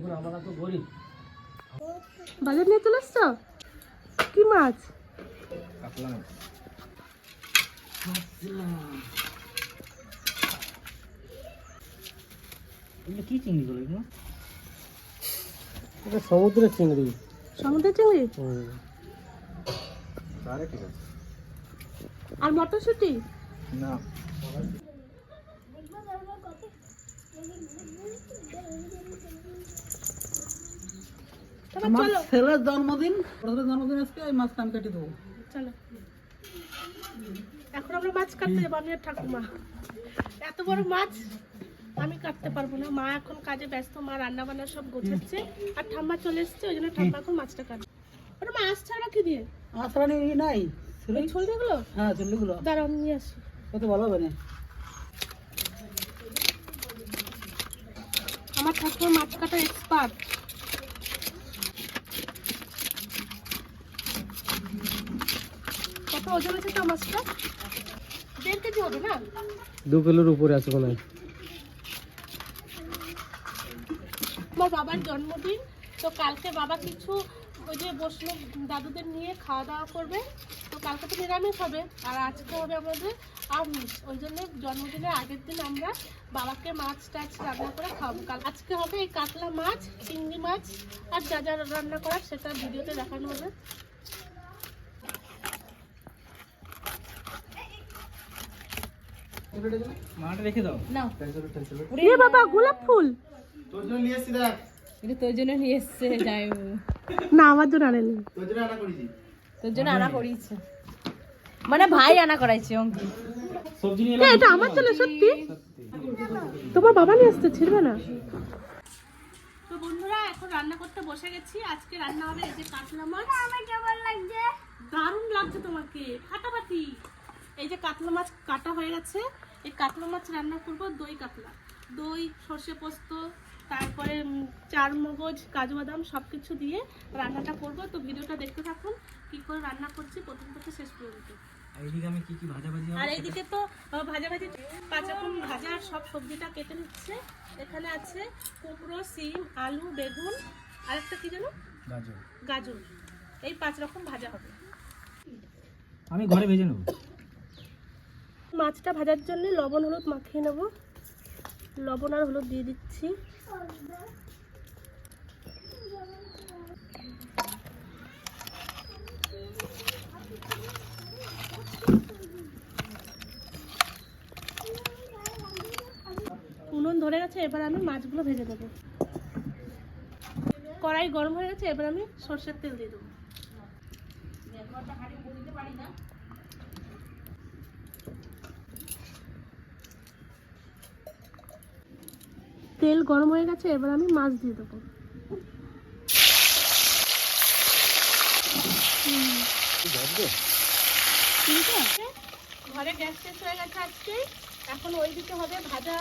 এখন আমরা তো গরিব। বাজার নিয়ে চলে এসছো? কি মাছ? কি চিংড়ি গুলো এগুলো? এটা সমুদ্রের চিংড়ি। সমুদ্রের চিংড়ি? আর মটরশুঁটি? না। আমার ছেলের জন্মদিন ওর জন্মদিন আজকে ওই মাছটা আমি কেটে দেবো। চলো। এখন আমরা মাছ কাটতে যাব আমি আর ঠাকুমা। এত বড় মাছ আমি কাটতে পারব না। মা এখন কাজে ব্যস্ত মা রান্না বান্না সব গোছাচ্ছে। আর ঠাম্মা চলে এসছে ওই জন্য ঠাম্মা এখন মাছটা কাটবে। ওটা মাছ ছাড়া কি দিয়ে। আশ্রানি নাই ছেলে? এই ছড়ি হ্যাঁ চুল্লিগুলো দাঁড়াও আমি নিয়ে আসি। কত ভালো হবে না? আমার ঠাকুমা মাছ কাটা এক্সপার্ট কত ওজন আছে তো মাছটা? দেড় কেজি হবে না? দু কিলোর উপরে আছে মনে হয়। আমার বাবার জন্মদিন তো কালকে বাবা কিছু ওই যে বসল দাদুদের নিয়ে খাওয়া দাওয়া করবে তো কালকে তো নিরামিষ হবে আর আজকে হবে আমাদের আমিষ। ওই জন্য জন্মদিনের আগের দিন আমরা বাবাকে মাছ টাছ রান্না করে খাওয়াবো। কাল আজকে হবে এই কাতলা মাছ চিংড়ি মাছ আর যা যা রান্না করার সেটা ভিডিওতে দেখানো হবে। মাটা রেখে দাও। এ বাবা গোলাপ ফুল। তোর জন্য নিয়ে এসছি দেখ। এটা তোর জন্য নিয়ে এসছে যাই না আমার জন্য আনেনি। তোর জন্য আনা করেছি। তোর জন্য আনা করিয়েছে মানে ভাই আনা করাইছে অঙ্কি। সবজি নিয়ে এটা আমার জন্য সত্যি? তোমার বাবা নিয়ে আসতে ছিড়বে না? তো বন্ধুরা এখন রান্না করতে বসে গেছি। আজকে রান্না হবে এই যে কাতলা মাছ। আমার কেমন লাগছে? দারুণ লাগছে তোমাকে। ফাটাফাটি। এই যে কাতলা মাছ কাটা হয়ে গেছে। এই কাতলা মাছ রান্না করব দই কাতলা। দই সর্ষে পোস্ত তারপরে চার মগজ কাজু বাদাম সব কিছু দিয়ে রান্নাটা করব। তো ভিডিওটা দেখতে থাকুন কি করে রান্না করছি প্রথম থেকে শেষ পর্যন্ত। এইদিকে আমি কি কি ভাজা ভাজি আর এইদিকে তো আহ, ভাজা ভাজি পাঁচ রকম ভাজা আর সব সবজিটা কেটে নিচ্ছে। এখানে আছে কুমড়ো সিম আলু বেগুন আর একটা কি যেন? গাজর। গাজর। এই পাঁচ রকম ভাজা হবে। আমি ঘরে ভেজে নেব। মাছটা ভাজার জন্য লবণ, হলুদ মাখিয়ে নেব। লবণ আর হলুদ দিয়ে দিচ্ছি। উনুন ধরে গেছে, এবার আমি মাছগুলো ভেজে দেবো। কড়াই গরম হয়ে গেছে, এবার আমি সর্ষের তেল দিয়ে দেবো। তেল গরম হয়ে গেছে এবার আমি মাছ দিয়ে দেবো। ঠিক আছে ঘরে গ্যাস শেষ হয়ে গেছে আজকে। এখন ওই দিকে হবে ভাজা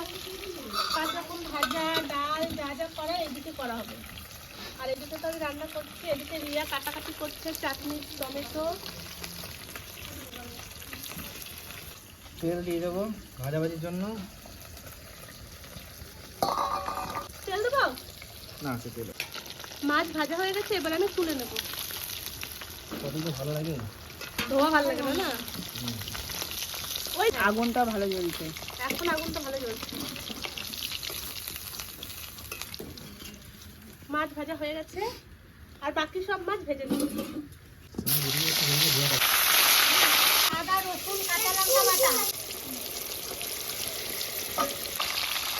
পাঁচ রকম ভাজা ডাল যা যা করা এদিকে করা হবে। আর এদিকে তো আমি রান্না করছি এদিকে রিয়া কাটাকাটি করছে চাটনি টমেটো। তেল দিয়ে দেবো ভাজাভাজির জন্য তেল দেবো না সে তেল মাছ ভাজা হয়ে গেছে এবার আমি তুলে নেব। তো ভালো লাগে ধোয়া ভালো লাগে না? না ওই আগুনটা ভালো জ্বলছে। এখন আগুনটা ভালো জ্বলছে। মাছ ভাজা হয়ে গেছে আর বাকি সব মাছ ভেজে নেব। আদা রসুন কাঁচা লঙ্কা বাটা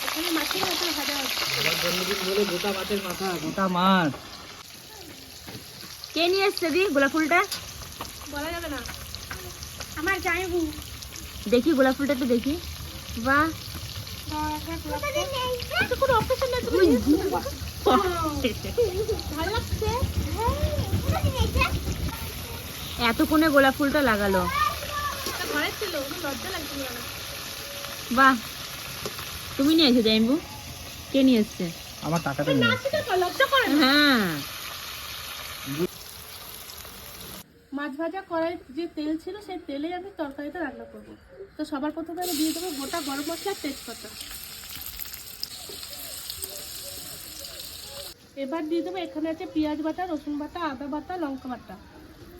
এখানে মাছের মতো ভাজা হচ্ছে আমার জন্মদিন বলে গোটা মাছের মাথা গোটা মাছ। কে নিয়ে এসছে দি গোলাপ ফুলটা? বলা যাবে না। আমার জামাইবু। দেখি গোলাপ ফুলটা একটু দেখি। বাহ। এটা কোনো অকেশন না তুমি এত কোণে গোলাপ ফুলটা লাগালো। এটা ঘরে ছিল লজ্জা লাগছিল না। বাহ। তুমি নিয়ে এসো জাইম্বু। কে নিয়ে এসছে? আমার টাকাটা নিয়ে নাচতে তো লজ্জা করে না? হ্যাঁ। মাছ ভাজা কড়াই যে তেল ছিল সেই তেলেই আমি তরকারিটা রান্না করব। তো সবার প্রথমে আমি দিয়ে দেবো গোটা গরম মশলা তেজপাতা। এবার দিয়ে দেবো এখানে আছে পেঁয়াজ বাটা রসুন বাটা আদা বাটা লঙ্কা বাটা।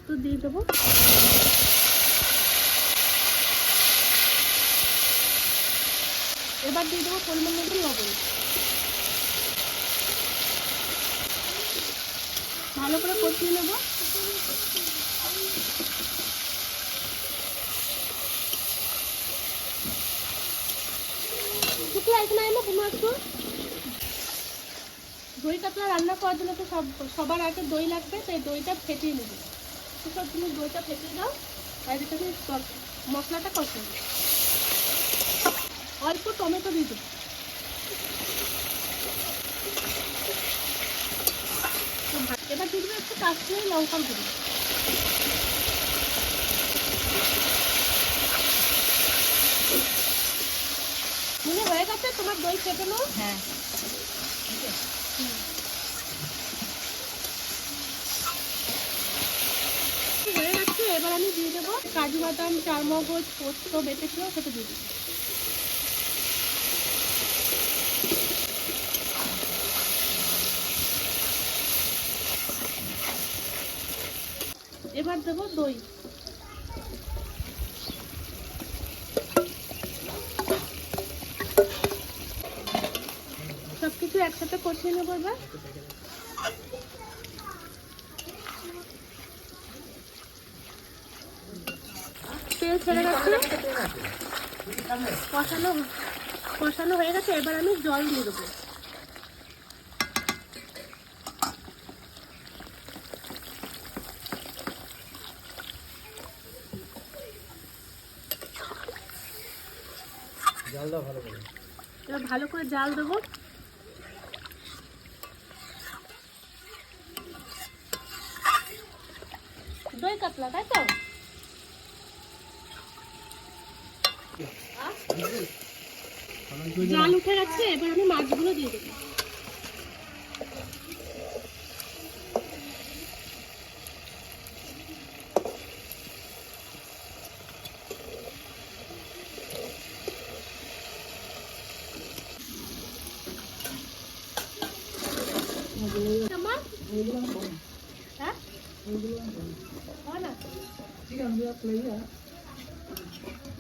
তো দিয়ে দেবো এবার দিয়ে দেবো পরিমাণ মতো লবণ। ভালো করে কষিয়ে নেব। শুক্লা এখানে তুমি একটু দই কাতলা রান্না করার জন্য তো সব সবার আগে দই লাগবে, তাই দইটা ফেটিয়ে নেবে। সেসব তুমি দইটা ফেটিয়ে দাও, আর তুমি মশলাটা কষে অল্প টমেটো দিয়ে এবার দিয়ে দেবে একটু কাশ্মীরি লঙ্কার গুঁড়ো। মনে হয়ে গেছে তোমার দই ফেটানো হ্যাঁ। হয়ে এবার আমি দিয়ে দেবো কাজু বাদাম চারমগজ পোস্ত বেটেছিল সেটা দিয়ে দেবো। এবার দেবো দই। সব কিছু একসাথে কষিয়ে নেব এবার। গেছে। কষানো কষানো হয়ে গেছে, এবার আমি জল দিয়ে দেবো। ভালো করে জাল দেবো। দই কাতলা তাই তো? জাল উঠে গেছে এবার আমি মাছগুলো দিয়ে দেবো মাছ হ্যাঁ হয় না প্লেয়া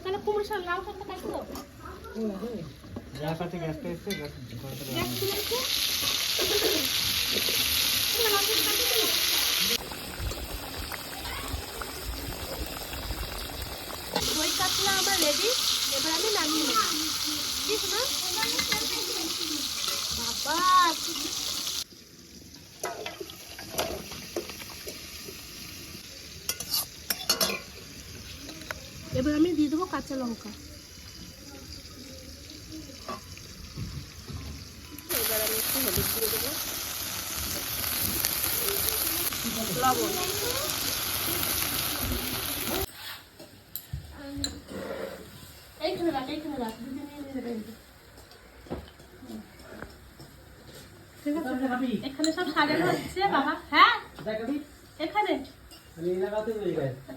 তাহলে কুমড়ো শাক লাউ শাকটা কাটতে দাও ও আছে গ্যাস আছে গ্যাসটা এসছে গ্যাস ঘরটা গ্যাস তুলে রেখে লাউ শাক কাটতে দাও। দই কাতলা আমার রেডি এবার আমি নামিয়ে নেব ঠিক না বাবা এবার আমি দিয়ে দেবো কাঁচা লঙ্কা। এবার আমি একটু হলুদ দিয়ে দেবো। লবণ। এইখানে রাখ এইখানে রাখ দুদিন নিয়ে নিয়ে যাবে ঠিক আছে এখানে সব সাজানো হচ্ছে বাবা। হ্যাঁ? এখানে?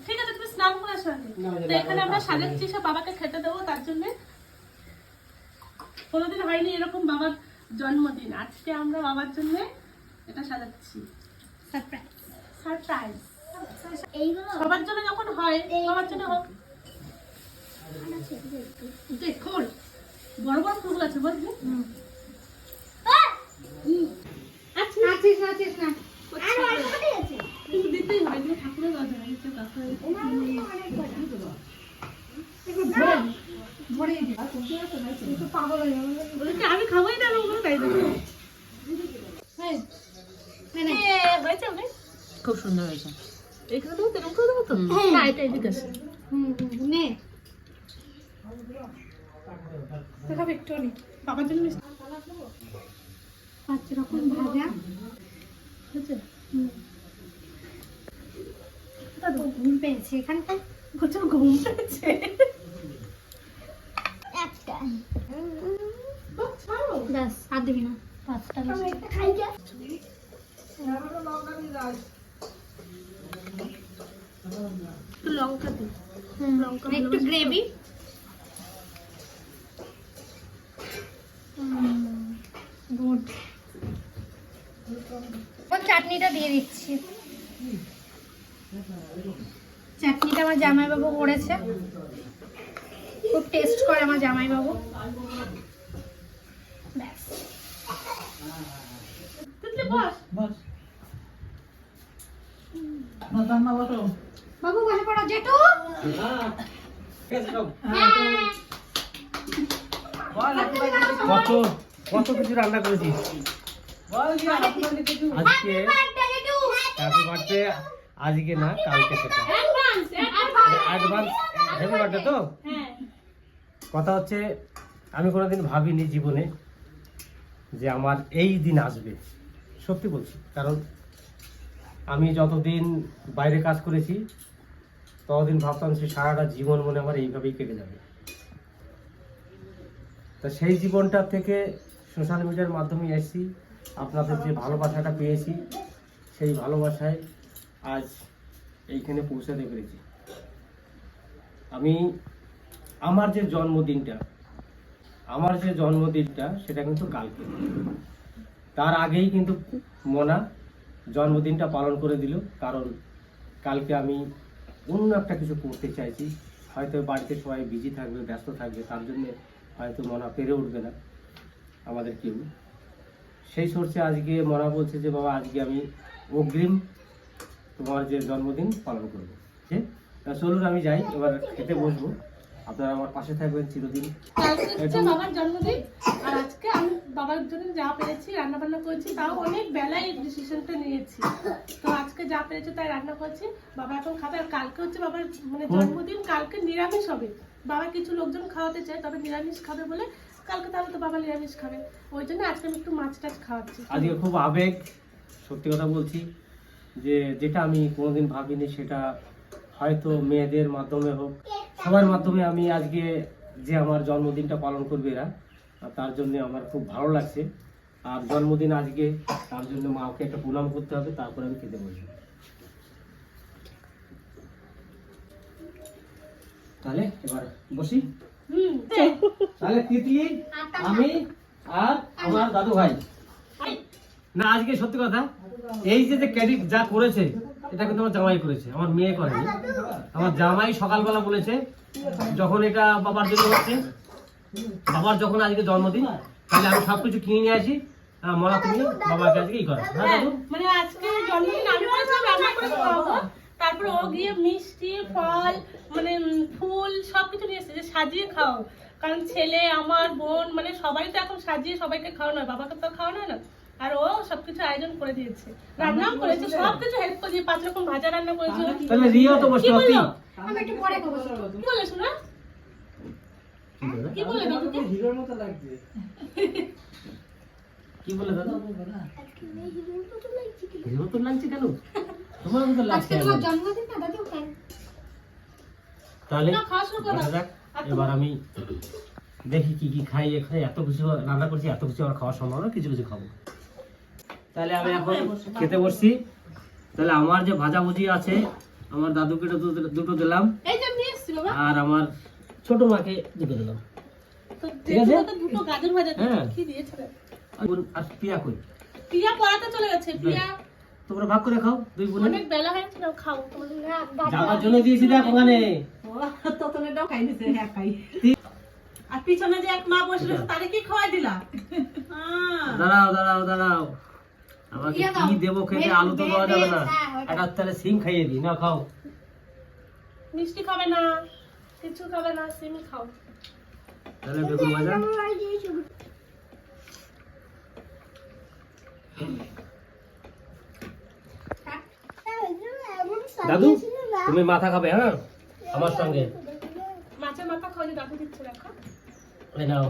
ঠিক আছে তুমি স্নান করে আসো তো এখানে আমরা সাজাচ্ছি সব বাবাকে খেতে দেবো তার জন্য। কোনোদিন হয়নি এরকম বাবার জন্মদিন। আজকে আমরা বাবার জন্য এটা সাজাচ্ছি। সারপ্রাইজ সারপ্রাইজ সবার জন্য যখন হয় বাবার জন্য হোক। দেখুন বড় বড় ফুল আছে বুঝলি আচ্ছা। আছিস আছিস না কিন্তু দিতেই হবে এগুলো ঠাকুরের কথা হয়েছে কথা ওদেরকে আমি খাবোই না তাই দেবো খুব সুন্দর হয়েছে। এখানে দেবো তেরকম করে দেবো তো? না এটা এদিকে আছে। নে। একটু নি। বাবার জন্য পাঁচ রকম ভাজা। হয়েছে? তো ঘুম পেয়েছে এখানটা প্রচুর ঘুম পেয়েছে? একটা। ব্যাস আর দিবি না। পাঁচটা খাই যা। লঙ্কা দিই। লঙ্কা একটু গ্রেভি গুড। চাটনিটা দিয়ে দিচ্ছি চাটনিটা আমার জামাইবাবু করেছে। খুব টেস্ট করে আমার জামাইবাবু। ব্যাস। বাবু বসে পড়ো। জেঠু? কত কত কিছু রান্না করেছি আজকে হ্যাপি বার্থডে আজকে না কালকে সেটা। অ্যাডভান্স অ্যাডভান্স হ্যাপি বার্থডে তো? হ্যাঁ। কথা হচ্ছে আমি কোনোদিন ভাবিনি জীবনে যে আমার এই দিন আসবে। সত্যি বলছি কারণ আমি যতদিন বাইরে কাজ করেছি ততদিন ভাবতাম সে সারাটা জীবন মনে আমার এইভাবেই কেটে যাবে। তা সেই জীবনটা থেকে সোশ্যাল মিডিয়ার মাধ্যমে এসেছি আপনাদের যে ভালোবাসাটা পেয়েছি সেই ভালোবাসায় আজ এইখানে পৌঁছাতে পেরেছি। আমি আমার যে জন্মদিনটা, আমার যে জন্মদিনটা, সেটা কিন্তু কালকে। তার আগেই কিন্তু মনা জন্মদিনটা পালন করে দিল, কারণ কালকে আমি অন্য একটা কিছু করতে চাইছি। হয়তো বাড়িতে সবাই বিজি থাকবে, ব্যস্ত থাকবে, তার জন্য হয়তো মনা পেরে উঠবে না, আমাদের কেউ। সেই সোর্সে আজকে মনা বলছে যে, বাবা, আজকে আমি অগ্রিম তোমার যে জন্মদিন পালন করব। চলুন আমি যাই এবার খেতে বসবো। আপনারা আমার পাশে থাকবেন চিরদিন। বাবার জন্মদিন আর আজকে আমি বাবার জন্য যা পেরেছি রান্না বান্না করেছি তাও অনেক বেলায় ডিসিশনটা নিয়েছি। তো আজকে যা পেরেছি তাই রান্না করেছি। বাবা এখন খাবে আর কালকে হচ্ছে বাবার মানে জন্মদিন কালকে নিরামিষ হবে। বাবা কিছু লোকজন খাওয়াতে চায় তবে নিরামিষ খাবে বলে কালকে তাহলে তো বাবা নিরামিষ খাবে। ওই জন্য আজকে আমি একটু মাছ টাছ খাওয়াচ্ছি। আজকে খুব আবেগ সত্যি কথা বলছি যে যেটা আমি কোনোদিন ভাবিনি সেটা হয়তো মেয়েদের মাধ্যমে হোক সবার মাধ্যমে আমি আজকে যে আমার জন্মদিনটা পালন করবে এরা তার জন্য আমার খুব ভালো লাগছে। আর জন্মদিন আজকে তার জন্য মাকে একটা প্রণাম করতে হবে তারপরে আমি খেতে বসবো। তাহলে এবার বসি। তাহলে তিতলি আমি আর আমার দাদু ভাই না আজকে সত্যি কথা এই যে যে ক্যাডিট যা করেছে এটা কিন্তু আমার জামাই করেছে আমার মেয়ে করেনি আমার জামাই সকালবেলা বলেছে যখন এটা বাবার জন্য হচ্ছে বাবার যখন আজকে জন্মদিন তাহলে আমি সবকিছু কিনে নিয়ে আসি মরা তুমি বাবাকে আজকে ই করো। হ্যাঁ দাদু? মানে আজকে জন্মদিন আমি করেছিলাম রান্না করে খাওয়াবো। তারপরে ও গিয়ে মিষ্টি ফল মানে ফুল সবকিছু নিয়ে এসেছে যে সাজিয়ে খাও। কারণ ছেলে আমার বোন মানে সবাই তো এখন সাজিয়ে সবাইকে খাওয়ানো হয় বাবাকে তো খাওয়ানো হয় না। আর ও সবকিছু আয়োজন করে দিয়েছে। রান্নাও করেছে সবকিছু হেল্প করে দিয়ে পাঁচ রকম ভাজা রান্না করেছে। তাহলে রিও তো পারতি বলল আমি একটু পরে খাব কি বলে শোনা? কি বলে? কি হিরোর মতো লাগছে। কি বলে দাদু? হিরো তো লাগছে কেন? তোমার মতো লাগছে আজকে তোমার জন্মদিন না দাদু? তাহলে। দেখা যাক। এবার আমি দেখি কি কি খাই এখানে এত কিছু রান্না করছি এত কিছু আমার খাওয়া সম্ভব না কিছু কিছু খাব। তাহলে আমি এখন খেতে বসছি। তাহলে আমার যে ভাজা ভুজি আছে আমার দাদুকে দুটো- দুটো দিলাম। আর আমার ছোট মাকে দুটো দিলাম। ঠিক আছে? দেখো তো দুটো গাজর ভাজা হ্যাঁ। কি দিয়েছে রে? আর পিয়া কই? পিয়া পড়াতে চলে গেছে পিয়া। তোমরা ভাগ করে খাও দুই বোনে। অনেক বেলা হয়েছে না খাও। তোমাদের যাওয়ার জন্য দিয়েছি দেখ ওখানে। ততনেটাও খাই নিছে হ্যাঁ খাই। আর পিছনে যে এক মা বসে রয়েছে তারে কি খাওয়াই দিলা? দাঁড়াও দাঁড়াও দাঁড়াও। আমাকে কি দেবো খেতে আলু তো দেওয়া যাবে না। বে- হ্যাঁ, একটা তাহলে সিম খাইয়ে দিই না খাও। মিষ্টি খাবে না কিছু খাবে না সিমি খাও। তাহলে বেগুন ভাজা। দাদু তুমি মাথা খাবে হ্যাঁ? আমার সঙ্গে। মাছের মাথা খাও যে দাদু দিচ্ছে দেখো। নাও।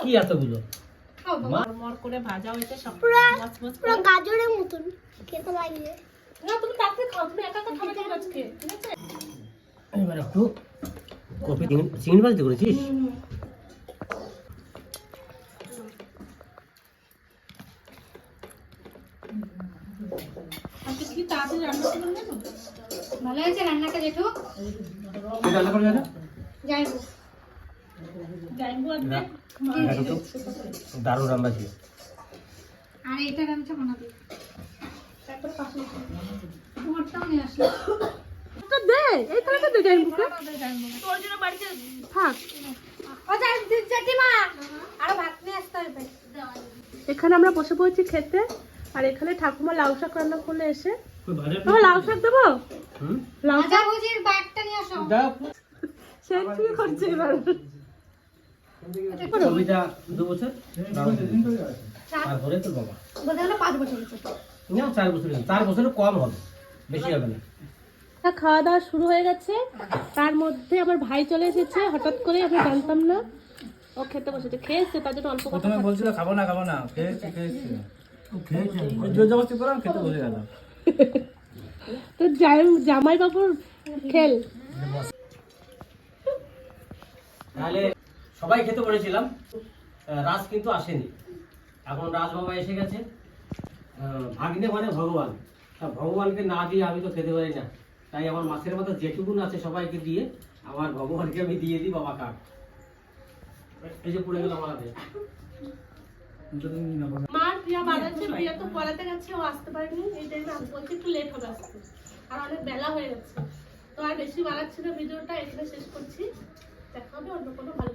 কি এতগুলো? মর মর করে ভাজা হয়েছে সব। পুরো গাজরের মতন। খেতে লাগবে না তুমি তাকে খাও তুমি একা একা খাবে তুমি আজকে? ঠিক আছে? এবার একটু কপি চিংড়ি- চিংড়ি করেছিস? তাড়াতাড়ি রান্না করবেন না তো? ভালো হয়েছে রান্নাটা জেঠু? কি করে যাই হোক জাইবু আজকে দেখো তো দারুণ রান্না ছিল। আর এটা রান্না বানাবি। তোমারটাও নিয়ে আসলাম তো দে এই থালাটা দে জাইম্বুকে তোর জন্য বাড়িতে থাক। ও জেঠিমা আরও ভাত নিয়ে আসতে হবে। এখানে আমরা বসে পড়েছি খেতে আর এখানে ঠাকুমা লাউ শাক রান্না করলে এসে। তোমার লাউ শাক দেবো? লাউ ব্যাগটা নিয়ে আসো। সে করছে এবার। কবিতা দু বছর তারপরে তোর বাবা। বলতে গেলে পাঁচ বছর হয়েছে না চার বছর চার বছরের কম হবে। বেশি হবে না। খাওয়া দাওয়া শুরু হয়ে গেছে। তার মধ্যে আমার ভাই চলে এসেছে। হঠাৎ করে আমি জানতাম না। ও খেতে বসেছে। খেয়েছে তার জন্য অল্প কথা প্রথমে বলছিল খাব না খাব না। খেয়েছি খেয়েছি। জোর জবরদস্তি করলাম খেতে বসে গেল। তো জামাই বাবুর খেল। তাহলে সবাই খেতে বলেছিলাম আহ, রাজ কিন্তু আসেনি। এখন রাজ বাবা এসে গেছে। আহ, ভাগ্নে মানে ভগবান। তা ভগবানকে না দিয়ে আমি তো খেতে পারি না। তাই আমার মাছের মাথা যেটুকুন আছে সবাইকে দিয়ে আমার ভগবানকে আমি দিয়ে দিই বাবা কাক। এই যে পড়ে গেল আমার হাতে। প্রিয়া বাজাচ্ছে প্রিয়া তো পড়াতে গেছে ও আসতে পারেনি। এই টাইমে আমি বলছি একটু লেট হবে আসতে আর অনেক বেলা হয়ে গেছে। তো আর বেশি বাড়াচ্ছি না ভিডিওটা এখানে শেষ করছি। দেখা হবে অন্য কোনো ভালো